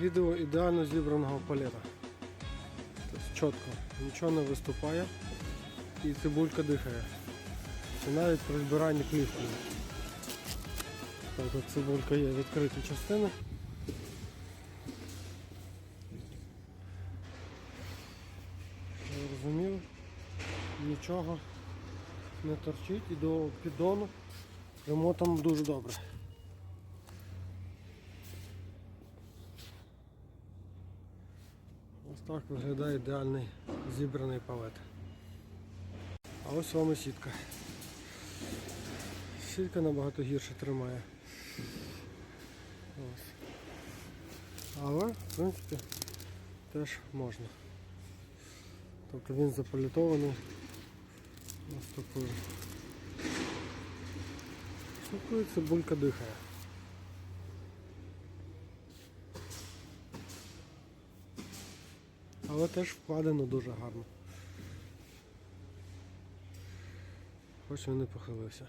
Відео ідеально зібраного палета. Тобто чітко, нічого не виступає і цибулька дихає. І навіть при збиранні плівкою. Тобто цибулька є відкриті частини. Розумів, нічого не торчить і до піддону ремонтом дуже добре. Ось так виглядає ідеальний зібраний палет. А ось вам і сітка. Сітка набагато гірше тримає. Ось. Але, в принципі, теж можна. Тобто він заполітований ось такою. Штукою цибулька дихає. Але теж вкладено дуже гарно. Хоч він не похилився.